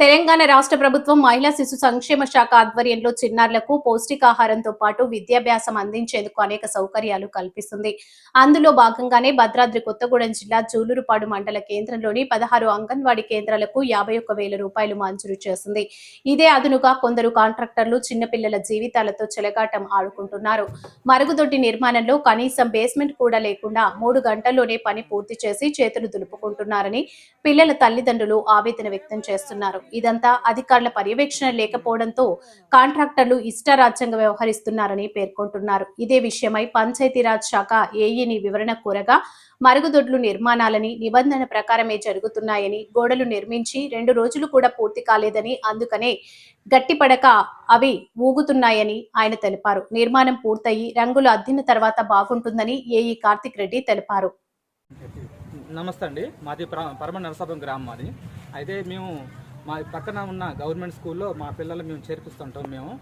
తెలంగాణ రాష్ట్ర ప్రభుత్వం మహిళా శిశు సంక్షేమ శాఖ ఆధ్వర్యంలో చిన్నారులకు పౌష్టికాహారంతో పాటు విద్యాభ్యాసం అందించేందుకు అనేక సౌకర్యాలు కల్పిస్తుంది. అందులో భాగంగానే భద్రాద్రి కొత్తగూడెం జిల్లా జూలూరుపాడు మండల కేంద్రంలోని పదహారు అంగన్వాడీ కేంద్రాలకు యాభై ఒక్క వేల రూపాయలు మంజూరు చేసింది. ఇదే అదునుగా కొందరు కాంట్రాక్టర్లు చిన్నపిల్లల జీవితాలతో చెలగాటం ఆడుకుంటున్నారు. మరుగుదొడ్డి నిర్మాణంలో కనీసం బేస్మెంట్ కూడా లేకుండా మూడు గంటల్లోనే పని పూర్తి చేసి చేతులు దులుపుకుంటున్నారని పిల్లల తల్లిదండ్రులు ఆవేదన వ్యక్తం చేస్తున్నారు. ఇదంతా అధికారుల పర్యవేక్షణ లేకపోవడంతో కాంట్రాక్టర్లు ఇష్టారాజ్యంగా వ్యవహరిస్తున్నారని పేర్కొంటున్నారు. ఇదే విషయమై పంచాయతీరాజ్ శాఖ ఏఈని వివరణ కోరగా మరుగుదొడ్లు నిర్మాణాలని నిబంధన ప్రకారమే జరుగుతున్నాయని గోడలు నిర్మించి రెండు రోజులు కూడా పూర్తి కాలేదని అందుకనే గట్టిపడక అవి ఊగుతున్నాయని ఆయన తెలిపారు. నిర్మాణం పూర్తయి రంగులు అద్దిన తర్వాత బాగుంటుందని ఏఈ కార్తిక్ రెడ్డి తెలిపారు. నమస్తే అండి. మాది పరమ నరసాపురం గ్రామం మాది. అయితే మేము మా పక్కన ఉన్న గవర్నమెంట్ స్కూల్లో మా పిల్లలు మేము చేర్పిస్తుంటాం మేము.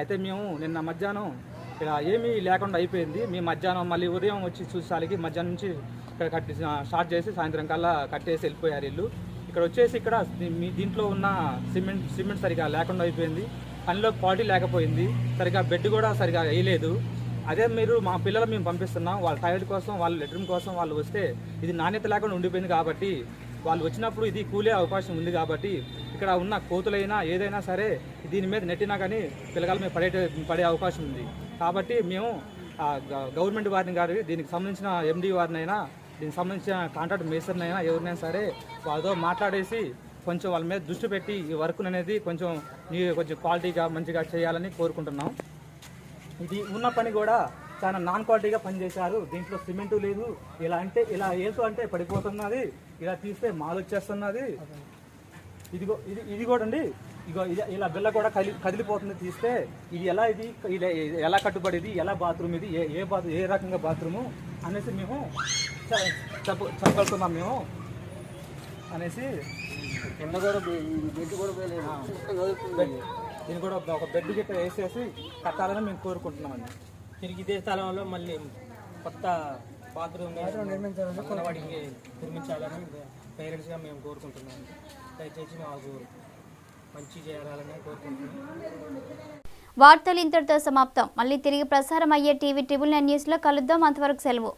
అయితే మేము నిన్న మధ్యాహ్నం ఇక్కడ ఏమీ లేకుండా అయిపోయింది. మీ మధ్యాహ్నం మళ్ళీ ఉదయం వచ్చి చూసేసరికి మధ్యాహ్నం నుంచి ఇక్కడ కట్టి స్టార్ట్ చేసి సాయంత్రం కల్లా కట్టేసి వెళ్ళిపోయారు ఇల్లు. ఇక్కడ వచ్చేసి ఇక్కడ మీ దీంట్లో ఉన్న సిమెంట్ సిమెంట్ సరిగా లేకుండా అయిపోయింది. పనిలో క్వాలిటీ లేకపోయింది. సరిగా బెడ్ కూడా సరిగా వేయలేదు. అదే మీరు మా పిల్లలు మేము పంపిస్తున్నాం. వాళ్ళ టాయిలెట్ కోసం వాళ్ళ లెట్రిన్ కోసం వాళ్ళు వస్తే ఇది నాణ్యత లేకుండా ఉండిపోయింది కాబట్టి వాళ్ళు వచ్చినప్పుడు ఇది కూలే అవకాశం ఉంది కాబట్టి ఇక్కడ ఉన్న కోతులైనా ఏదైనా సరే దీని మీద నెట్టినా కానీ పిల్లగాల మీద పడే పడే అవకాశం ఉంది. కాబట్టి మేము గ- గవర్నమెంట్ వారిని గారి దీనికి సంబంధించిన ఎండి వారినైనా దీనికి సంబంధించిన కాంట్రాక్ట్ మేసర్నైనా ఎవరినైనా సరే వాళ్ళతో మాట్లాడేసి కొంచెం వాళ్ళ మీద దృష్టి పెట్టి ఈ వర్క్ అనేది కొంచెం నీ కొంచెం క్వాలిటీగా మంచిగా చేయాలని కోరుకుంటున్నాం. ఇది ఉన్న పని కూడా చాలా నాన్ క్వాలిటీగా పనిచేశారు. దీంట్లో సిమెంటు లేదు. ఇలా అంటే ఇలా ఏసు అంటే పడిపోతున్నది. ఇలా తీస్తే మాలు వచ్చేస్తున్నది ఇదిగో ఇది ఇది కూడా అండి ఇగో ఇది ఇలా బిల్ల కూడా కదిలి కదిలిపోతుంది. తీస్తే ఇది ఎలా ఇది ఇది ఎలా కట్టుబడిది ఎలా బాత్రూమ్ ఇది ఏ ఏ బాత్ ఏ రకంగా బాత్రూము అనేసి మేము చెప్ప చెప్పగలుగుతున్నాం మేము అనేసి కింద కూడా బెడ్ దీన్ని కూడా ఒక బెడ్ గిట్ట వేసేసి కట్టాలని మేము కోరుకుంటున్నామండి. తిరిగి ఇదే స్థలంలో మళ్ళీ కొత్త బాత్రూమ్ అంగన్వాడికి నిర్మించాలని పేరెంట్స్గా మేము కోరుకుంటున్నాము దయచేసి మాకు మంచి చేయాలని కోరుకుంటున్నాను. వార్తలు ఇంతటితో సమాప్తం. మళ్ళీ తిరిగి ప్రసారం అయ్యే టీవీ ట్రిబుల్ నైన్ న్యూస్లో కలుద్దాం. అంతవరకు సెలవు.